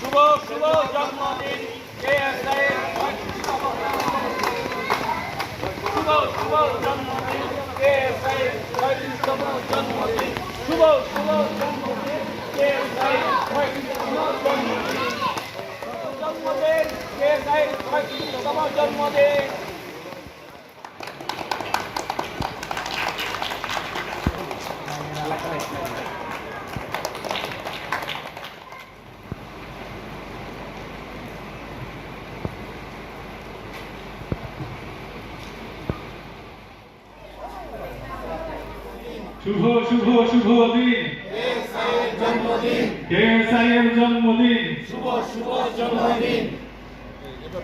শুভ শুভ জন্মদিন K S আইয়ের শুভ শুভ জন্মদিন কে এস আইয়ের জন্মদিন শুভ শুভ জন্মদিন কে এস আইয়ের পঁয়ত্রিশতম জন্মদিন জন্মদিন কে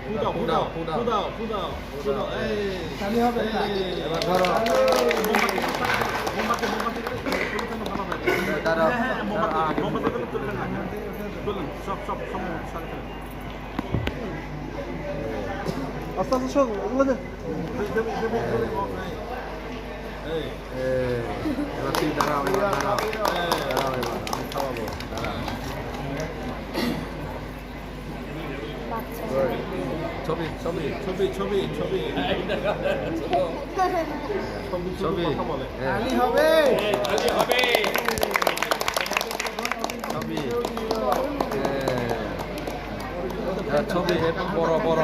এস আইয়ের পঁয়ত্রিশতম জন্মদিন শুভ শুভ শুভ দিন কেএসআই এর জন্মদিন আস্তে আস্তে সব ওগুলো দে এবার তুই দাঁড়াও এবার দাঁড়াও দাঁড়াও এবার আমি খাওয়াবো দাঁড়াও ছবি ছবি ছবি ছবি ছবি ছবি হ্যাঁ, হবে ছবি হ্যাঁ, ছবি এ বড় বড়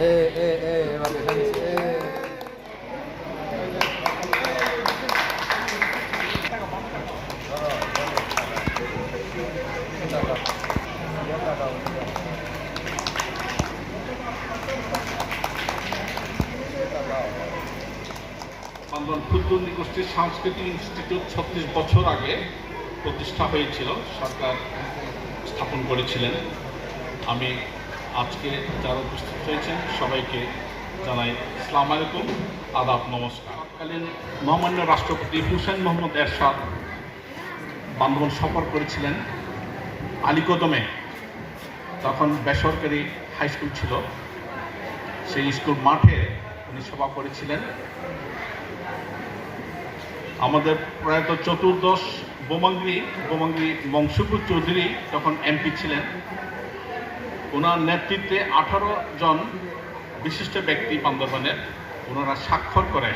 এ এ এ এবার এখানে এ বান্দন ক্ষুদ্র নিগোষ্ঠীর সাংস্কৃতিক ইনস্টিটিউট ছত্রিশ বছর আগে প্রতিষ্ঠা হয়েছিল, সরকার স্থাপন করেছিলেন। আমি আজকে যারা উপস্থিত হয়েছেন, সবাইকে জানাই ইসলাম আলাইকুম, আদাব, নমস্কার। তৎকালীন মহামান্য রাষ্ট্রপতি হুসেন মোহাম্মদ এরশাদ বান্ধবন সফর করেছিলেন। আলিকদমে তখন বেসরকারি হাই স্কুল ছিল। সেই স্কুল মাঠে উনি সভা করেছিলেন। আমাদের প্রয়াত চতুর্দশ বোমাঙ্গি বোমাঙ্গি বংশুপুর চৌধুরী তখন এমপি ছিলেন। ওনার নেতৃত্বে আঠারো জন বিশিষ্ট ব্যক্তি বান্দরবানের ওনারা স্বাক্ষর করে।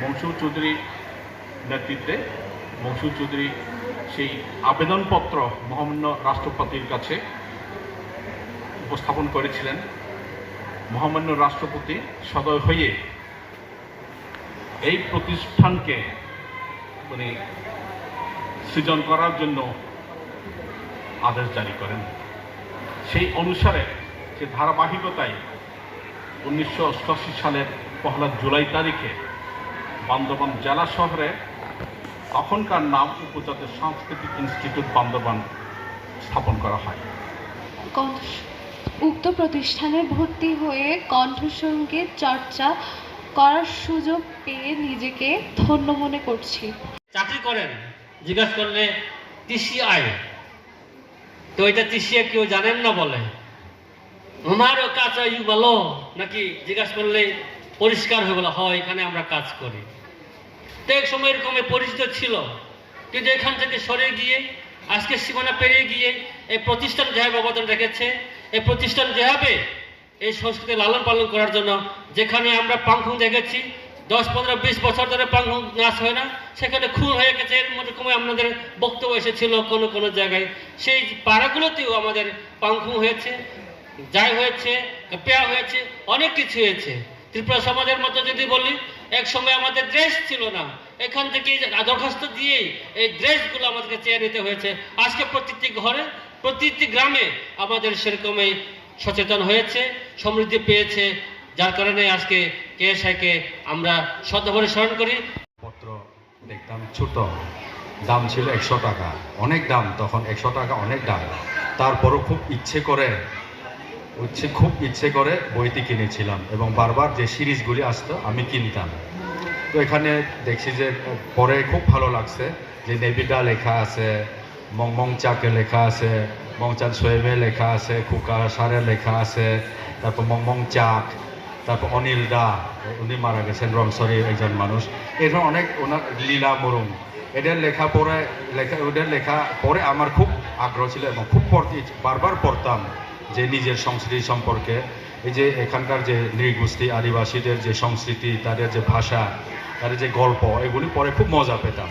বংশু চৌধুরী নেতৃত্বে বংশু চৌধুরী সেই আবেদনপত্র মহামান্য রাষ্ট্রপতির কাছে উপস্থাপন করেছিলেন। মহামান্য রাষ্ট্রপতি সদয় হয়ে এই প্রতিষ্ঠানকে উনি সৃজন করার জন্য আদেশ জারি করেন। সেই অনুসারে যে ধারাবাহিকতায় উনিশশো অষ্টআশি সালের পহলা জুলাই তারিখে বান্দরবান জেলা শহরে তখনকার নাম উপজাতীয় সাংস্কৃতিক ইনস্টিটিউট বান্দরবান স্থাপন করা হয়। উক্ত প্রতিষ্ঠানে ভর্তি হয়ে কণ্ঠসঙ্গীত চর্চা করার সুযোগ পেয়ে নিজেকে ধন্য মনে করছি। চাকরি করেন জিজ্ঞাসা করলে টিসিআই। তো এটা টিসিআই কেউ জানেন না বলে। আমারও কাজ হয় বলো নাকি জিজ্ঞাসা করলে পরিষ্কার হয়ে বলো হয় এখানে আমরা কাজ করি। তো এক সময় এরকম পরিচিত ছিল। কিন্তু এখান থেকে সরে গিয়ে আজকে সীমানা পেরিয়ে গিয়ে, এই প্রতিষ্ঠান যেভাবে অবদান রেখেছে, এই প্রতিষ্ঠান যেভাবে এই সংস্কৃতি লালন পালন করার জন্য, যেখানে আমরা পাংখুং দেখেছি, দশ, পনেরো, বিশ বছর ধরে পাংখুং নাচ হয় না, সেখানে খুন হয়ে গেছে এর মধ্যে কমে আপনাদের বক্তব্য এসেছিল কোনো কোনো জায়গায়। সেই পাড়াগুলোতেও আমাদের পাংখুং হয়েছে, যাই হয়েছে, পেয়া হয়েছে, অনেক কিছু হয়েছে। ত্রিপুরা সমাজের মতো যদি বলি এক সময় আমাদের ড্রেস ছিল না। এখান থেকে দরখাস্ত দিয়েই এই ড্রেসগুলো আমাদেরকে চেয়ে নিতে হয়েছে। আজকে প্রতিটি ঘরে, প্রতিটি গ্রামে আমাদের সেরকমই সচেতন হয়েছে, সমৃদ্ধি পেয়েছে। যার কারণে আজকে কে কেএসআইকে আমরা শ্রদ্ধাভরে স্মরণ করি। পত্র দেখতাম ছোট। দাম ছিল একশো টাকা। অনেক দাম, তখন একশো টাকা অনেক দাম। তারপরও খুব ইচ্ছে করে হচ্ছে খুব ইচ্ছে করে বইটি কিনেছিলাম এবং বারবার যে সিরিজগুলি আসতো, আমি কিনতাম। তো এখানে দেখছি যে পরে খুব ভালো লাগছে যে নেবিডা লেখা আছে মংচাকে লেখা আছে মংচান সোয়েবে লেখা আছে, খুকা সারে লেখা আছে, তারপর মং চাক তারপর অনিল দা, উনি মারা গেছেন, রংসরির একজন মানুষ। এরকম অনেক ওনার লীলা মুরুম। এদের লেখা পড়ে, লেখা, ওদের লেখা পড়ে আমার খুব আগ্রহ ছিল এবং খুব পড়তে বারবার পড়তাম। যে নিজের সংস্কৃতি সম্পর্কে, এই যে এখানকার যে নৃগোষ্ঠী, আদিবাসীদের যে সংস্কৃতি, তাদের যে ভাষা, তাদের যে গল্প, এগুলি পড়ে খুব মজা পেতাম।